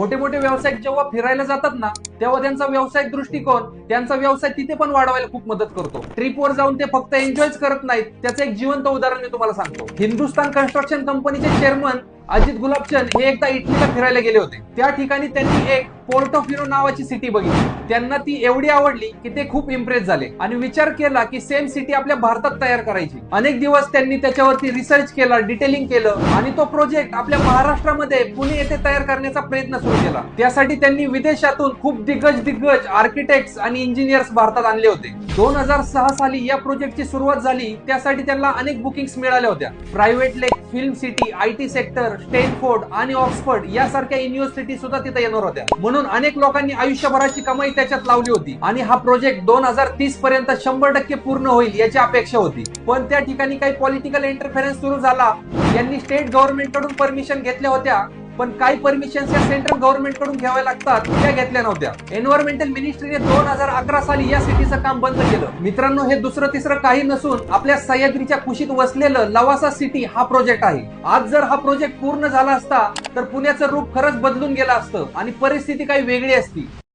मोठे मोठे व्यावसायिक जेव्हा फिरायला जातात ना तेव्हा त्यांचा व्यावसायिक दृष्टिकोन त्यांचा व्यवसाय तिथे पण वाढवायला खूप मदत करतो. ट्रिपवर जाऊन ते फक्त एन्जॉयच करत नाहीत त्याचं एक जिवंत उदाहरण मी तुम्हाला सांगतो. हिंदुस्थान कन्स्ट्रक्शन कंपनीचे चेअरमन अजित गुलाबचंद हे एकदा इटलीला फिरायला गेले होते. त्या ठिकाणी त्यांनी एक पोर्टोफिनो नावाची सिटी बघितली. त्यांना ती एवढी आवडली की ते खूप इम्प्रेस झाले. आणि विचार केला की सेम सिटी आपल्या भारतात तयार करायची. अनेक दिवस त्यांनी त्याच्यावरती रिसर्च केला डिटेलिंग केलं आणि तो प्रोजेक्ट आपल्या महाराष्ट्रामध्ये पुणे येथे तयार करण्याचा प्रयत्न सुरू केला. त्यासाठी त्यांनी विदेशातून खूप दिग्गज दिग्गज आर्किटेक्ट आणि इंजिनियर्स भारतात आणले होते. दोन हजार सहा साली या प्रोजेक्टची सुरुवात झाली. त्यासाठी त्यांना अनेक बुकिंग्स मिळाल्या होत्या. Private lake film city IT sector Stanford आणि ऑक्सफर्ड यासारख्या युनिव्हर्सिटी सुद्धा तिथे येणार होत्या. म्हणून अनेक लोकांनी आयुष्यभराची कमाई त्याच्यात लावली होती. आणि हा प्रोजेक्ट दोन हजार तीस पर्यंत शंभर टक्के पूर्ण होईल याची अपेक्षा होती. पण त्या ठिकाणी काही पॉलिटिकल इंटरफेरन्स सुरू झाला. यांनी स्टेट गव्हर्नमेंटकडून परमिशन घेतल्या होत्या. पण काही परमिशन या सेंट्रल गव्हर्नमेंटकडून घ्याव्या लागतात त्या घेतल्या नव्हत्या. एन्व्हायरमेंटल मिनिस्ट्रीने दोन हजार अकरा साली या सिटीचं काम बंद केलं. मित्रांनो हे दुसरं तिसरं काही नसून आपल्या सह्याद्रीच्या कुशीत वसलेलं लवासा सिटी हा प्रोजेक्ट आहे. आज जर हा प्रोजेक्ट पूर्ण झाला असता तर पुण्याचं रूप खरंच बदलून गेलं असतं आणि परिस्थिती काही वेगळी असती.